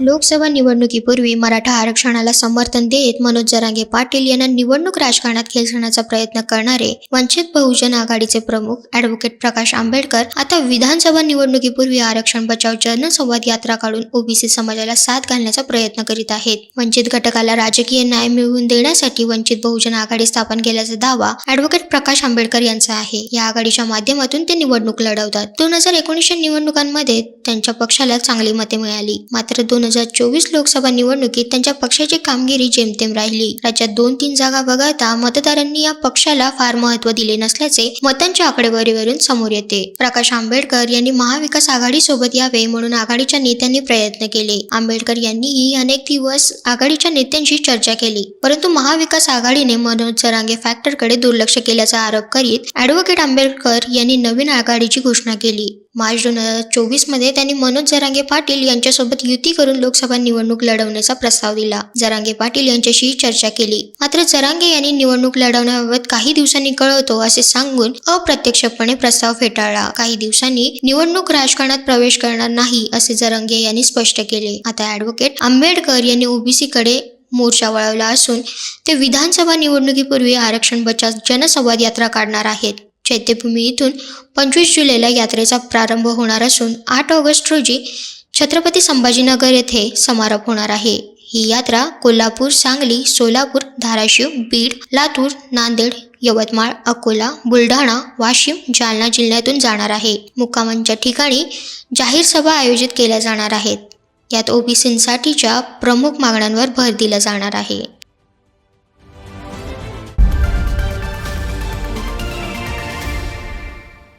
लोकसभा निवडणुकीपूर्वी मराठा आरक्षणाला समर्थन देत मनोज जरांगे पाटील यांना निवडणूक राजकारणात खेचण्याचा प्रयत्न करणारे वंचित बहुजन आघाडीचे प्रमुख ॲडव्होकेट प्रकाश आंबेडकर आता विधानसभा निवडणुकीपूर्वी आरक्षण बचाव जनसंवाद यात्रा काढून ओबीसी समाजाला साथ घालण्याचा प्रयत्न करीत आहेत. वंचित घटकाला राजकीय न्याय मिळवून देण्यासाठी वंचित बहुजन आघाडी स्थापन केल्याचा दावा ॲडव्होकेट प्रकाश आंबेडकर यांचा आहे. या आघाडीच्या माध्यमातून ते निवडणूक लढवतात. दोन हजार एकोणीसच्या निवडणुकांमध्ये त्यांच्या पक्षाला चांगली मते मिळाली. मात्र दोन हजार चोवीस लोकसभा निवडणुकीत त्यांच्या पक्षाची कामगिरी जेमतेम राहिली. राज्यात दोन तीन जागा वगळता मतदारांनी या पक्षाला फार महत्त्व दिले नसल्याचे मतांच्या आकडेवारीवरून समोर येते. प्रकाश आंबेडकर यांनी महाविकास आघाडी सोबत यावे म्हणून आघाडीच्या नेत्यांनी प्रयत्न केले. आंबेडकर यांनीही अनेक दिवस आघाडीच्या नेत्यांशी चर्चा केली. परंतु महाविकास आघाडीने मनोज जरांगे फॅक्टरकडे दुर्लक्ष केल्याचा आरोप करीत ॲडव्होकेट आंबेडकर यांनी नवीन आघाडीची घोषणा केली. मार्च दोन हजार चोवीसमध्ये त्यांनी मनोज जरांगे पाटील यांच्यासोबत युती करून लोकसभा निवडणूक लढवण्याचा प्रस्ताव दिला. जरांगे पाटील यांच्याशी चर्चा केली. मात्र जरांगे यांनी निवडणूक लढवण्याबाबत काही दिवसांनी कळवतो असे सांगून अप्रत्यक्षपणे प्रस्ताव फेटाळला. काही दिवसांनी निवडणूक राजकारणात प्रवेश करणार नाही असे जरांगे यांनी स्पष्ट केले. आता ॲडव्होकेट आंबेडकर यांनी ओबीसी कडे मोर्चा वळवला असून ते विधानसभा निवडणुकीपूर्वी आरक्षण बचाव जनसंवाद यात्रा काढणार आहेत. चैत्यभूमी इथून पंचवीस जुलैला यात्रेचा प्रारंभ होणार असून आठ ऑगस्ट रोजी छत्रपती संभाजीनगर येथे समारोप होणार आहे. ही यात्रा कोल्हापूर सांगली सोलापूर धाराशिव बीड लातूर नांदेड यवतमाळ अकोला बुलढाणा वाशिम जालना जिल्ह्यातून जाणार आहे. मुक्कामांच्या ठिकाणी जाहीर सभा आयोजित केल्या जाणार आहेत. यात ओबीसींसाठीच्या प्रमुख मागण्यांवर भर दिला जाणार आहे.